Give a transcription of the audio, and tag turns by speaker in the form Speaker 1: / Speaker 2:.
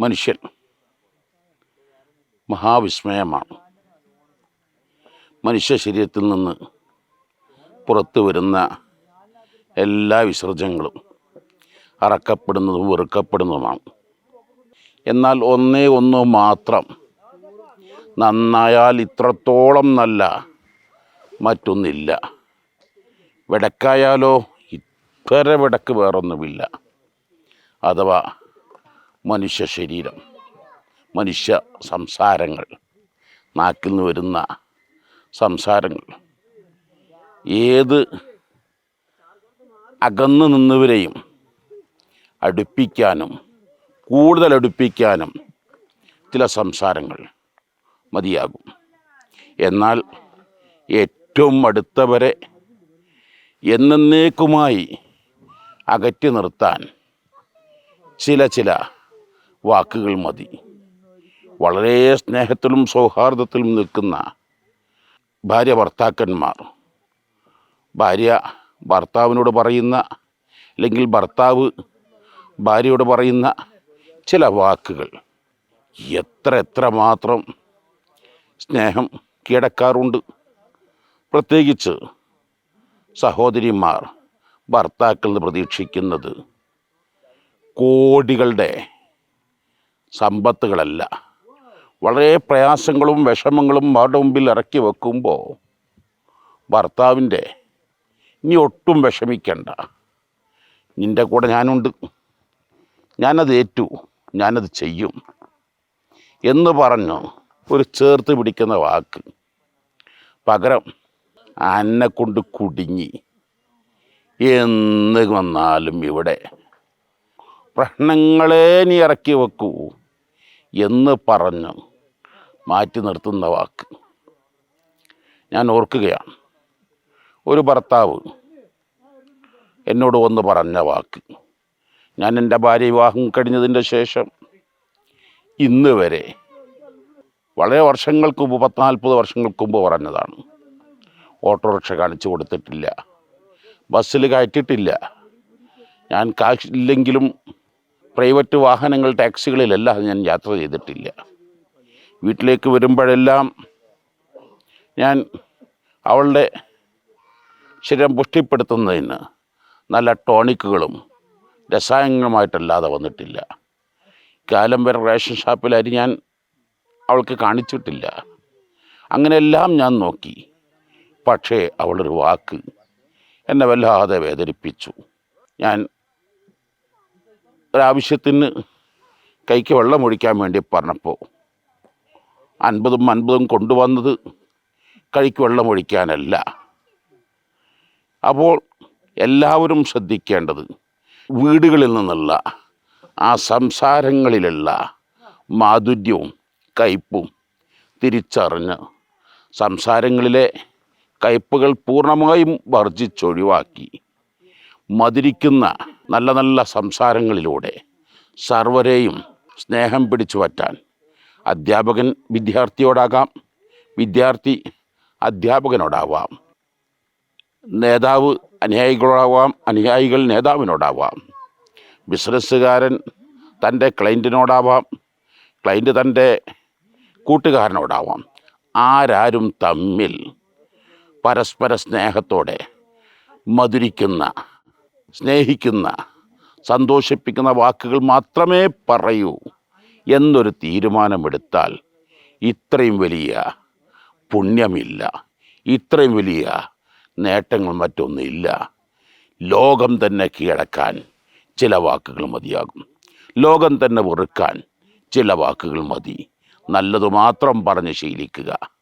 Speaker 1: മനുഷ്യൻ മഹാവിസ്മയമാണ്. മനുഷ്യ ശരീരത്തിൽ നിന്ന് പുറത്തു വരുന്ന എല്ലാ വിസർജ്യങ്ങളും അറക്കപ്പെടുന്നതും വെറുക്കപ്പെടുന്നതുമാണ്. എന്നാൽ ഒന്നേ ഒന്ന് മാത്രം നന്നായാൽ ഇത്രത്തോളം നല്ല മറ്റൊന്നില്ല. വിടക്കായാലോ? ഇത്ര വിടക്ക് വേറൊന്നുമില്ല. അഥവാ മനുഷ്യ ശരീരം മനുഷ്യ സംസാരങ്ങൾ നാക്കിൽ നിന്ന് വരുന്ന സംസാരങ്ങൾ. ഏത് അകന്നു നിന്നവരെയും അടുപ്പിക്കാനും കൂടുതൽ അടുപ്പിക്കാനും ചില സംസാരങ്ങൾ മതിയാകും. എന്നാൽ ഏറ്റവും അടുത്തവരെ എന്നേക്കുമായി അകറ്റി നിർത്താൻ ചില ചില വാക്കുകൾ മതി. വളരെ സ്നേഹത്തിലും സൗഹാർദ്ദത്തിലും നിൽക്കുന്ന ഭാര്യ ഭർത്താക്കന്മാർ. ഭാര്യ ഭർത്താവിനോട് പറയുന്ന അല്ലെങ്കിൽ ഭർത്താവ് ഭാര്യയോട് പറയുന്ന ചില വാക്കുകൾ. എത്ര എത്ര മാത്രം സ്നേഹം കീഴടക്കാറുണ്ട്. പ്രത്യേകിച്ച് സഹോദരിമാർ ഭർത്താക്കളിൽ പ്രതീക്ഷിക്കുന്നത് കോടികളുടെ സമ്പത്തുകളല്ല. വളരെ പ്രയാസങ്ങളും വിഷമങ്ങളും അവരുടെ മുമ്പിൽ ഇറക്കി വെക്കുമ്പോൾ ഭർത്താവിന്റെ നീ ഒട്ടും വിഷമിക്കണ്ട. നിന്റെ കൂടെ ഞാനുണ്ട്. ഞാനത് ഏറ്റു. ഞാനത് ചെയ്യും. എന്ന് പറഞ്ഞു ഒരു ചേർത്ത് പിടിക്കുന്ന വാക്ക്. പകരം അന്നെ കൊണ്ട് കുടുങ്ങി. എന്ന് വന്നാലും ഇവിടെ പ്രശ്നങ്ങളെ നീ ഇറക്കി വെക്കൂ. എന്ന് പറഞ്ഞു. മാറ്റി നിർത്തുന്ന വാക്ക്. ഞാൻ ഓർക്കുകയാണ്. ഒരു ഭർത്താവ് എന്നോട് ഒന്ന് പറഞ്ഞ വാക്ക്. ഞാൻ എന്റെ ഭാര്യ വിവാഹം കഴിഞ്ഞതിന്റെ ശേഷം ഇന്ന് വരെ വളരെ വർഷങ്ങൾക്ക് മുമ്പ് പത്ത് നാൽപ്പത് വർഷങ്ങൾക്ക് മുമ്പ് പറഞ്ഞതാണ്. ഓട്ടോറിക്ഷ കാണിച്ചു കൊടുത്തിട്ടില്ല. ബസ്സിൽ കയറ്റിയിട്ടില്ല ഞാൻ കാശ് ഇല്ലെങ്കിലും പ്രൈവറ്റ് വാഹനങ്ങൾ ടാക്സികളിലെല്ലാം ഞാൻ യാത്ര ചെയ്തിട്ടില്ല. വീട്ടിലേക്ക് വരുമ്പോഴെല്ലാം ഞാൻ അവളുടെ ശരീരം പുഷ്ടിപ്പെടുത്തുന്നതിന് നല്ല ടോണിക്കുകളും രസായനങ്ങളുമായിട്ടല്ലാതെ വന്നിട്ടില്ല. കാലം വരെ റേഷൻ ഷാപ്പിൽ ഞാൻ അവൾക്ക് കാണിച്ചിട്ടില്ല. അങ്ങനെയെല്ലാം ഞാൻ നോക്കി. പക്ഷേ അവളൊരു വാക്ക് എന്നെ വല്ലാതെ വേദനിപ്പിച്ചു. ഞാൻ ഒരാവശ്യത്തിന് കൈക്ക് വെള്ളം ഒഴിക്കാൻ വേണ്ടി പറഞ്ഞപ്പോൾ അൻപതും അൻപതും കൊണ്ടുവന്നത് കൈക്ക് വെള്ളം ഒഴിക്കാനല്ല. അപ്പോൾ എല്ലാവരും ശ്രദ്ധിക്കേണ്ടത് വീടുകളിൽ നിന്നുള്ള ആ സംസാരങ്ങളിലുള്ള മാധുര്യവും കയ്പും തിരിച്ചറിഞ്ഞ് സംസാരങ്ങളിലെ കയ്പുകൾ പൂർണമായും വർജിച്ചൊഴിവാക്കി മധുരിക്കുന്ന നല്ല നല്ല സംസാരങ്ങളിലൂടെ സർവരെയും സ്നേഹം പിടിച്ചു പറ്റാൻ അധ്യാപകൻ വിദ്യാർത്ഥിയോടാകാം വിദ്യാർത്ഥി അധ്യാപകനോടാവാം നേതാവ് അനുയായികളോടാവാം അനുയായികൾ നേതാവിനോടാവാം ബിസിനസ്സുകാരൻ തന്റെ ക്ലൈന്റിനോടാവാം ക്ലൈന്റ് തന്റെ കൂട്ടുകാരനോടാവാം. ആരാരും തമ്മിൽ പരസ്പര സ്നേഹത്തോടെ മധുരിക്കുന്ന സ്നേഹിക്കുന്ന സന്തോഷിപ്പിക്കുന്ന വാക്കുകൾ മാത്രമേ പറയൂ എന്നൊരു തീരുമാനമെടുത്താൽ ഇത്രയും വലിയ പുണ്യമില്ല. ഇത്രയും വലിയ നേട്ടങ്ങൾ മറ്റൊന്നുമില്ല. ലോകം തന്നെ കീഴടക്കാൻ ചില വാക്കുകൾ മതിയാകും. ലോകം തന്നെ വെറുക്കാൻ ചില വാക്കുകൾ മതി. നല്ലതു മാത്രം പറഞ്ഞ് ശീലിക്കുക.